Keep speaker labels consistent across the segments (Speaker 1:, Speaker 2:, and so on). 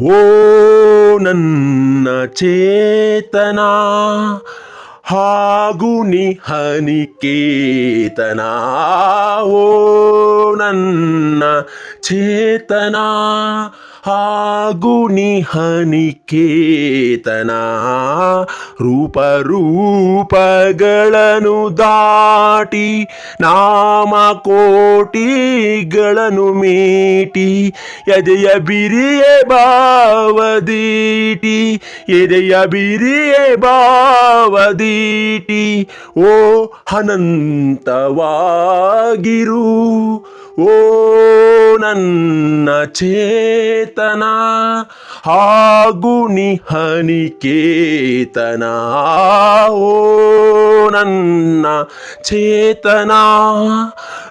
Speaker 1: ಓ ನನ್ನ ಚೇತನ ಹಾಗೂ ನಿಹನಿಕೇತನ ಓ ನನ್ನ ಚೇತನ ಹಾಗೂ ನಿಹನಿಕೇತನ ರೂಪರೂಪಗಳನ್ನು ದಾಟಿ ನಾಮಕೋಟಿಗಳನ್ನು ಮೀಟಿ ಎದೆಯ ಬಿರಿಯ ಬಾವದೀಟಿ ಎದೆಯ ಬಿರಿಯ ಬಾವದೀಟಿ ಓ ಅನಂತವಾಗಿರು. ಓ ನನ್ನ ಚೇತನ ಹಾಗೂ ನಿಹನಿಕೇತನ. ಓ ನನ್ನ ಚೇತನ,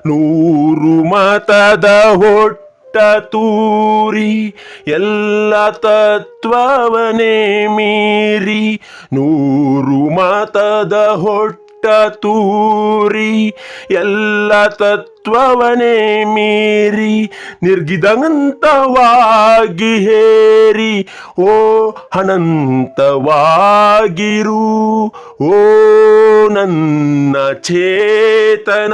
Speaker 1: ನೂರು ಮತದ ಹೊಟ್ಟ ತೂರಿ, ಎಲ್ಲ ತತ್ವವನೇ ಮೀರಿ ನೂರು ಮತದ ಹೊಟ್ಟ ತೂರಿ, ಎಲ್ಲ ತತ್ವವನೇ ಮೀರಿ, ನಿರ್ಗಿದಂತವಾಗಿ ಹೇರಿ, ಓ ಅನಂತವಾಗಿರು, ಓ ನನ್ನ ಚೇತನ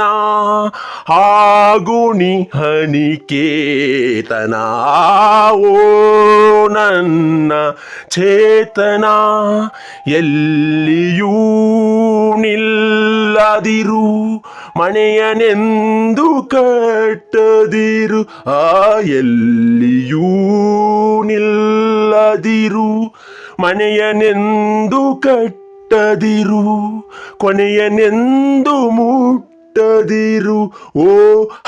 Speaker 1: ಹಾಗೂ ನಿಹನಿಕೇತನ ಓ ನನ್ನ ಚೇತನ, ಎಲ್ಲಿಯೂ ನಿಲ್ಲದಿರು ಮನೆಯನೆಂದು ಕಟ್ಟದಿರು ಆ ಎಲ್ಲಿಯೂ ನಿಲ್ಲದಿರು ಮನೆಯನೆಂದು ಕಟ್ಟದಿರು ಕೊನೆಯನೆಂದು ಮುಟ್ಟದಿರು ಓ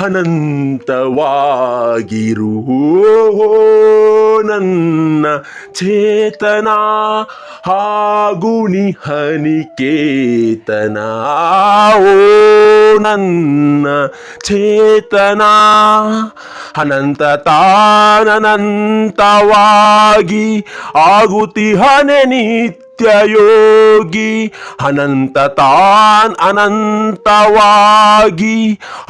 Speaker 1: ಅನಂತವಾಗಿರು ಓ ನನ್ನ ಚೇತನ ಹಾಗೂ ನಿಹನಿಕೇತನ. ಓ ನನ್ನ ಚೇತನ, ಅನಂತ ತಾನನಂತವಾಗಿ ಆಗುತ್ತಿಹನೆ ನಿತ್ಯ ಯೋಗಿ ಅನಂತ ತಾನ್ ಅನಂತವಾಗಿ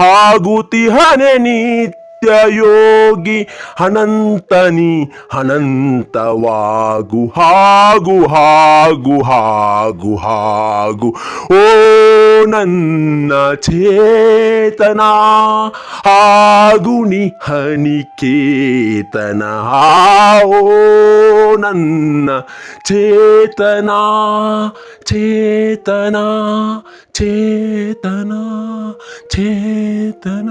Speaker 1: ಆಗುತ್ತಿಹನೆ ನಿತ್ಯ ಯೋಗಿ ಅನಂತನಿ ಅನಂತವಾಗು ಹಾಗು ಹಾಗು ಹಾಗು ಹಾಗು. ಓ ನನ್ನ ಚೇತನ, ಹಾಗು ನಿಹನಿಕೇತನ ಓ ನನ್ನ ಚೇತನ ಚೇತನ ಚೇತನ ಚೇತನ.